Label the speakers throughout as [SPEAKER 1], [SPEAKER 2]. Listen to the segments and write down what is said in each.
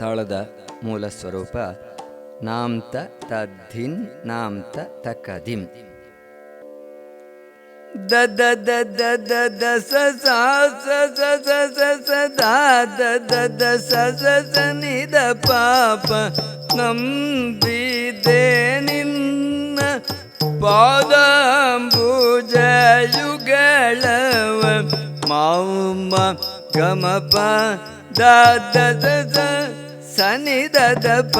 [SPEAKER 1] ತಾಳದ ಮೂಲ ಸ್ವರೂಪ ನಾಂತ ತದ್ಧಿನ್ ನಾಂತ ತಕದಿಂ ದ ದ ದ ದ ದ ದ ಸ ಸ ಸ ಸ ಸ ಸ ಸ ದ ದ ದ ದ ಸ ಸ ಸ ನಿ ದ ಪಾಪ ನಂಬಿದೆ ನಿನ್ನ ಪಾದಾಂಬುಜ ಯುಗಳವ ಮಾಮ ಗಮಪ ದ ದ ದ ದ ಸ ನಿ ದ ದ ಪ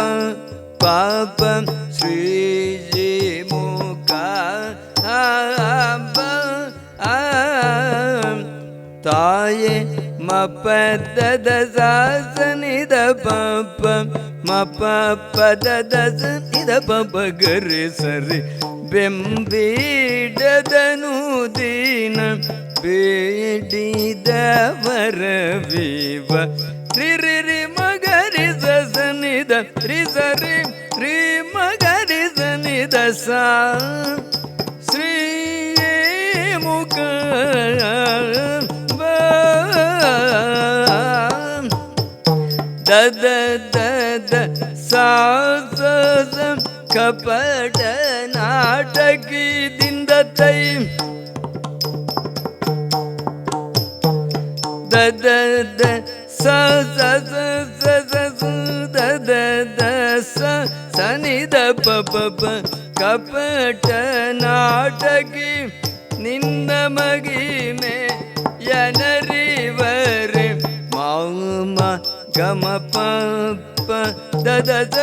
[SPEAKER 1] ಪಾಪ ಶ್ರೀ ಜಿ ಮುಖ ತಾಯೆ ಮಪದ ಸಾಸನಿದ ಪಪ ಮಪ ಪದದ ಸನಿದ ಪಪ ಗರೆ ಸರಿ ಬೆಂಬಿಡದನು ದೀನ ಬೇಡಿದ ವರವಿವ ರಿ ರಿ ರಿ ಮಗರಿ నిద రి సరి రి మగ రి స నిద సా శ్రీ ముఖ దద దద సా కపట నాటకి செய்த பப்ப கப்பட்ட நாடகி நின்ன மகிமே எனறிவர். மாம கம பப்ப தத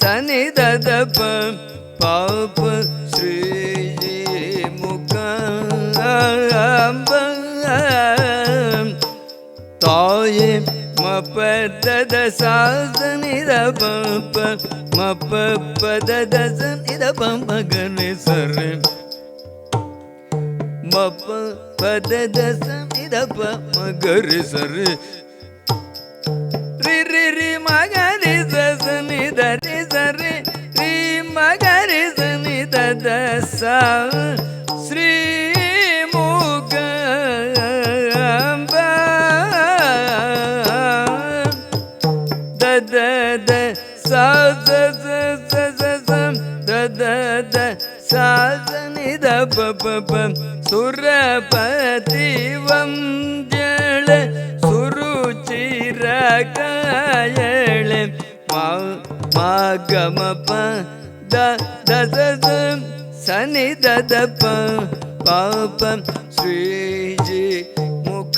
[SPEAKER 1] சனி தத பாப்ப ஸ்ரீ முகம் தாயே மப்ப தத சாசனித பப்ப மப்பதசன் இத பம்மகனே சரண் மப்பதசன் இத பம்மகரி சரு ரி ரி ரி மகரி சசனி தரி சரி ரி மகரி சனி ததசா ஸ்ரீ ದ ದ ಸಾ ಸ ನಿ ದ ಪ ಪ ಪ ಸುರಪತಿ ವಂದ್ಯಳೆ ಸುರುಚಿರ ಕಾಯಳೆ ಮಾ ಮಾ ಗ ಮ ಪ ದ ದ ದ ದ ಸ ನಿ ದ ದ ಪ ಪ ಪ ಶ್ರೀ ಜಿ ಮುಖ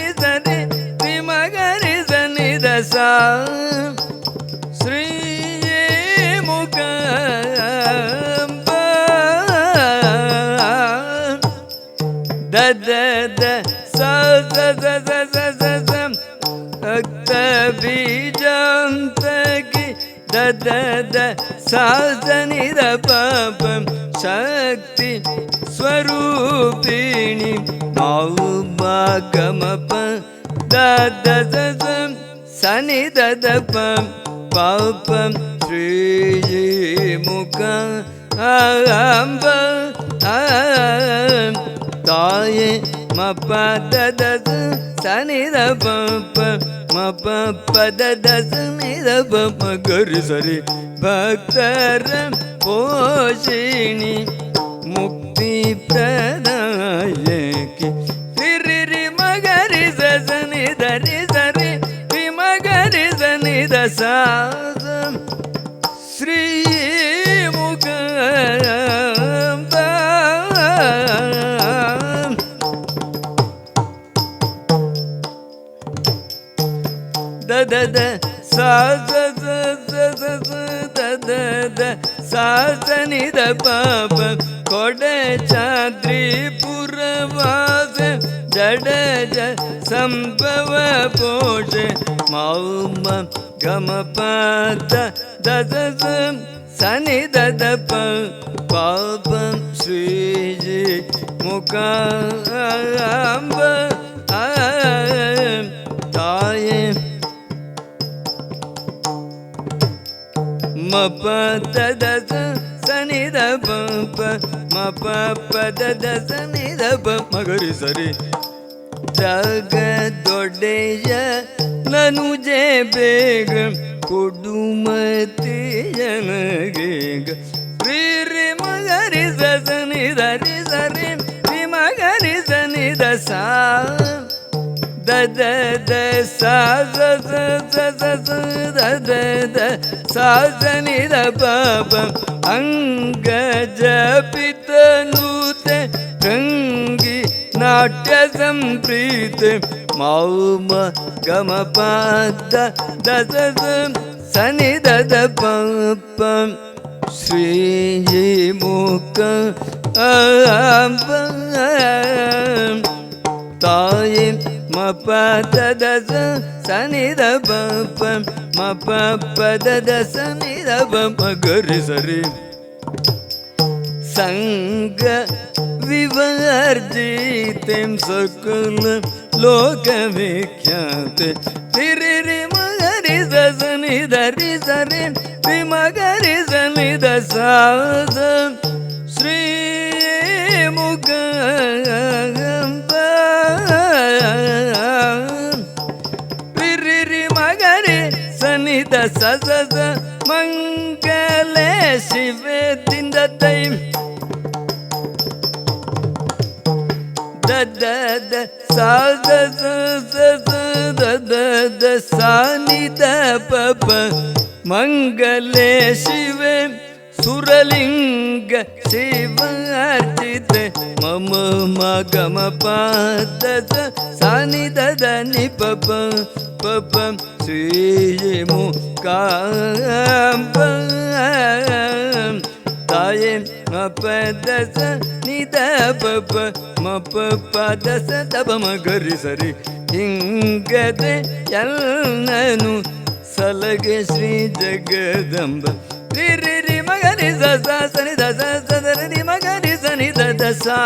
[SPEAKER 1] दद सा बीजं सखि दद सा पाप शक्ति स्वरूपी औ वा गमप दद शनि ददप पिमुख अम्ब अ தாயே மப்ப ததசு சனித பப்ப மப்ப பதசு நித பப்ப கரு சரி பக்தர போஷிணி முக்தி பிரதாயக்கு. திரு மகரி சனி தரி சரி திமகரி சனி தசா ஸ்ரீ முக த த சா ச ச ச ச ச த த த சா ச நி த ப ப கொட சாத்ரி புரவாச ஜட ஜ சம்பவ போஷ மௌம கம ப த த த ச சனி த த ப பாபம் ஸ்ரீஜி முகாம்ப प तद सनि द प म प प तद सनि द प मगरि सरि ಜಗ ಬೇಗ ಕೊಡು ಮತಿಯನಗೇಗ ರೀ ರಿ ಮಗರಿ ಸನಿ ದರಿ ಸರಿ ರಿ ಮಗರಿ ಸನಿ ದ ದ ದ ದ ಸಾ ದ ದ ದ. ಪ ಪ ಅಂಗ ಜಪಿತ ನೂತೆ ರಂಗಿ ನಾಟ್ಯ ಸಂಪ್ರೀತ ಮೌಮ ಗಮ ಪಾದ ದಸ ಸನಿ ದದ ಪಂಪ ಶ್ರೀ ಮುಖ ತಾಯಿ மப ததச சனித பப்ப மப பததச நித மகரி சரி சங்க விவர்ஜிதம் சகுல லோக விக்யாத் திரிரி மகரி சசனி தரி சரி விமகரி சனி தசாத ஸ்ரீ முகம் ಸನಿ ದ ಸ ಸ ಸ ಮಂಗಲೇ ಶಿವದಿಂದ ದೈ ದ ದ ದ ಸಾ ದ ಸ ಸ ಸ ದ ದ ದ ಸಾ ನಿ ದ ಪ ಪ ಮಂಗಲೇ ಶಿವ ಸುರಲಿಂಗ ಶಿವ ಅರ್ಚಿತ ಮಮ ಮ ಗಮ ಪ ದ ಸ ಸಾ ನಿ ದ ದ ನಿ ಪ ಪ ಪ ಪ ಶ್ರೀ ಮು ಕಾಂಬ ತಾಯೇ ಮಪ ದಸ ನಿದ ಪಪ செய்யமு தாயே மப்பதச நித பப்ப மப்ப பதச தபம கரி சரி. இங்கதே எல்லனு சலகே ஸ்ரீ ஜெகதம்ப. ரிரி மகரி சச சனி தச சதரி மகரி சனி ததசா